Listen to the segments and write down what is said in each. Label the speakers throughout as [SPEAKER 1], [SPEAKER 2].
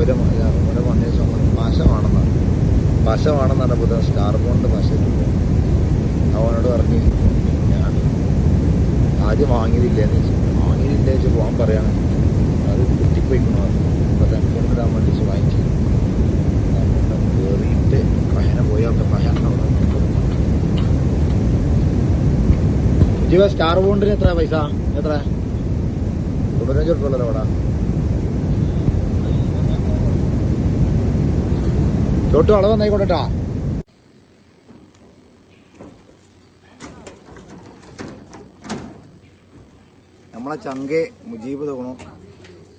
[SPEAKER 1] അവരെ അവരെ മണ്ണിനെ സംബന്ധിച്ച് പശമാണെന്നാണ് പശമാണെന്നാണ് പുതിയ സ്റ്റാർ ബോണ്ട് പശയിട്ടുണ്ട് അവനോട് പറഞ്ഞ് ഞാൻ ആദ്യം വാങ്ങിയതില്ലെന്ന് വെച്ചു വാങ്ങിയില്ല വെച്ച് പോകാൻ പറയാണ് അത് കുത്തിപ്പോയിക്കണോ? അപ്പോൾ തന്നെ കൊണ്ടിടാൻ വേണ്ടി വാങ്ങിച്ചു. കയറിയിട്ട് പയ്യനെ പോയി അവിടെ പയ്യനെ അവിടെ ജീവ സ്റ്റാർ ബോണ്ടിന് എത്ര പൈസ? എത്ര? തൊണ്ണൂറ്റഞ്ച് ഉറുപ്പല്ലോ അവിടെ? ചോട്ടു അളവ് നന്നായിക്കോട്ടെട്ടാ നമ്മളെ ചങ്കെ മുജീബ് തോണു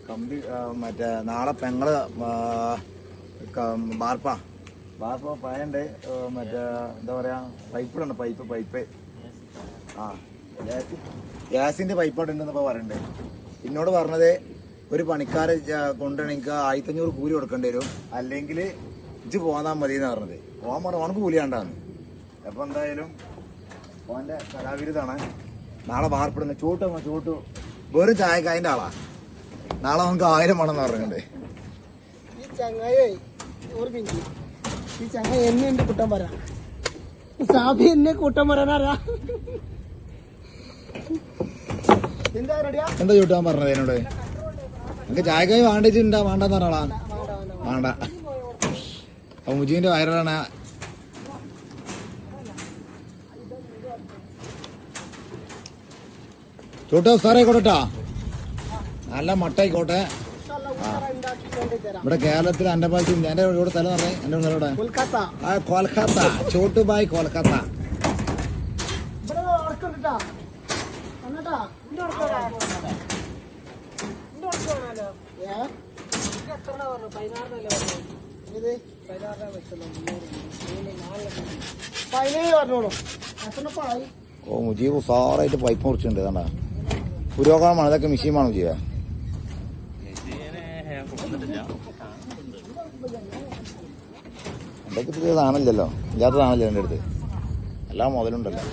[SPEAKER 1] കമ്പി മറ്റേ നാളെ പെങ്ങൾ ബാർപ്പ. ബാർപ്പ പയണ്ട് മറ്റേ എന്താ പറയാ പൈപ്പിലുണ്ട് പൈപ്പ് പൈപ്പ്. ആ ഗ്യാസ്. ഗ്യാസിന്റെ പൈപ്പ് അവിടെ ഉണ്ടെന്നപ്പോ പറയണ്ടേ. എന്നോട് പറഞ്ഞത് ഒരു പണിക്കാരെ കൊണ്ടുവരണമെങ്കിൽ ആയിരത്തഞ്ഞൂറ് കൂലി കൊടുക്കേണ്ടി വരും. അല്ലെങ്കിൽ ഇജ്ജ് പോന്നാ മതി എന്ന് പറഞ്ഞത്. ഓൻ പറഞ്ഞു ഓനക്ക് കൂലിയാണ്ടാന്ന്. അപ്പൊ എന്തായാലും ഓന്റെ കലാവിരുതാണ് നാളെ വാർപ്പിടുന്ന ചൂട്ട് ചൂട്ടു വെറും ചായക്കായന്റെ ആളാ. നാളെ നമുക്ക് ആയിരം വേണമെന്ന് പറഞ്ഞിട്ടുണ്ട്.
[SPEAKER 2] ഈ ചങ്ങായി ഈ ചങ്ങായി എന്നെ എന്റെ കുട്ടം പറയാം സാബി എന്നെ കൂട്ടം പറയാനാ എന്താ
[SPEAKER 1] ചൂട്ടാൻ പറഞ്ഞത് എന്നോട്? എനിക്ക് ചായക്കായി വേണ്ടിട്ടുണ്ടാ വേണ്ടെന്ന് പറഞ്ഞാളാ. വേണ്ട. അപ്പൊ മുജീബിന്റെ വയറാണ് സാറേ സാറായിക്കോട്ടെട്ടാ നല്ല മട്ടായിക്കോട്ടെ. ഇവിടെ കേരളത്തിൽ എന്റെ പാലത്തിൽ എന്റെ ഇവിടെ സ്ഥലം പറഞ്ഞേ എന്റെ സ്ഥലം ഇവിടെ
[SPEAKER 2] കൊൽക്കത്ത.
[SPEAKER 1] ആ കൊൽക്കത്ത. ചോട്ടുബായ് കൊൽക്കത്ത.
[SPEAKER 2] ഏ എത്ര പറഞ്ഞു പതിനാറിനല്ലേ പറഞ്ഞു
[SPEAKER 1] ഓ മുജീബ് ഉസാറായിട്ട് പൈപ്പ് മുറിച്ചിട്ടുണ്ട് കണ്ടാ പുരോഗമനമാണ് ഇതൊക്കെ മെഷീൻ വേണം ചെയ്യാ എന്തൊക്കെ പുതിയ സാധനമില്ലല്ലോ? ഇല്ലാത്ത സാധനമില്ല എന്റെ അടുത്ത്. എല്ലാം മുതലുണ്ടല്ലോ.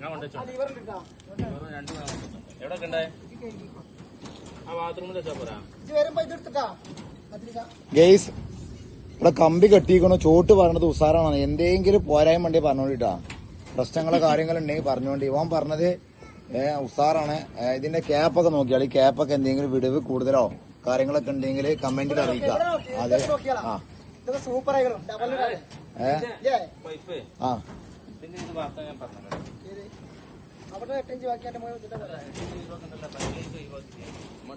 [SPEAKER 3] ഞാൻ കൊണ്ടുവച്ചോ
[SPEAKER 2] ലിവറിലിട്ടാ
[SPEAKER 3] രണ്ട് എവിടെ കണ്ടേ
[SPEAKER 1] ഗെയ്സ് ഇവിടെ കമ്പി കെട്ടിക്കണോ ചോട്ട് പറഞ്ഞത് ഉസാറാണ്. എന്തെങ്കിലും പോരായ്മ ഉണ്ടെങ്കിൽ പറഞ്ഞോണ്ടിട്ടാ. പ്രശ്നങ്ങളെ കാര്യങ്ങളുണ്ടെങ്കിൽ പറഞ്ഞോണ്ടി. ഇവൻ പറഞ്ഞത് ഉസാറാണ്. ഇതിന്റെ ക്യാപ്പൊക്കെ നോക്കിയാൽ ഈ ക്യാപ്പൊക്കെ എന്തെങ്കിലും വിടവ് കൂടുതലോ കാര്യങ്ങളൊക്കെ ഉണ്ടെങ്കിൽ കമന്റിൽ അറിയിക്കാം. അതെ. ആ.
[SPEAKER 2] സൂപ്പർ
[SPEAKER 1] ആ
[SPEAKER 3] പിന്നെ ഇത് വാർത്ത ഞാൻ പറഞ്ഞത്
[SPEAKER 2] ഇത് അവിടെ എട്ടഞ്ച് ബാക്കി എന്റെ മോനെ വെച്ചിട്ടാ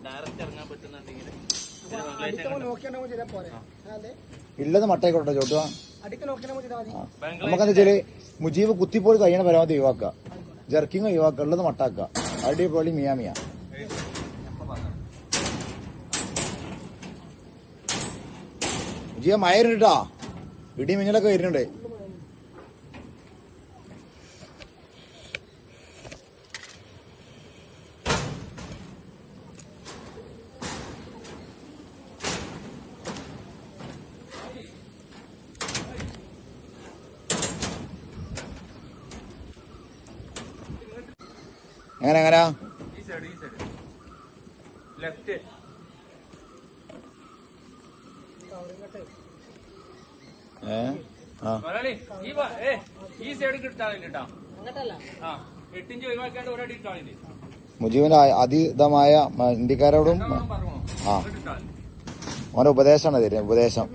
[SPEAKER 3] ഡയറക്റ്റ് ഇറങ്ങാൻ പറ്റുന്നുണ്ടെങ്കിൽ
[SPEAKER 1] ഇല്ലത് മട്ടായിക്കോട്ടെ ചോട്ടുവാ. നമുക്കെന്താ വെച്ചാൽ മുജീബ് കുത്തിപ്പോയി കഴിയണ പരമാവധി ഒഴിവാക്കുക. ജർക്കിങ് ഒഴിവാക്കുക. ഉള്ളത് മട്ടാക്കുക. അടിപൊളി മിയാമിയ മുജീബ് മയരുണ്ടാ ഇടി മിന്നലൊക്കെ വരുന്നുണ്ട്. എങ്ങനെ എങ്ങനെയാ
[SPEAKER 3] ഈ സൈഡ് ഈ സൈഡ് ലെഫ്റ്റ്
[SPEAKER 1] ഏ ആ
[SPEAKER 3] ഈ സൈഡ് കിട്ടാളില്ല ആ എട്ടിഞ്ച് ഒഴിവാക്കാണ്ട് ഒരടി ഇട്ടാളില്ലേ
[SPEAKER 1] മുജീബിന്റെ അതീതമായ ഇന്ത്യക്കാരോടും ആ.
[SPEAKER 3] ഓരോ
[SPEAKER 1] ഓന്റെ ഉപദേശമാണ് തരുന്നത് ഉപദേശം.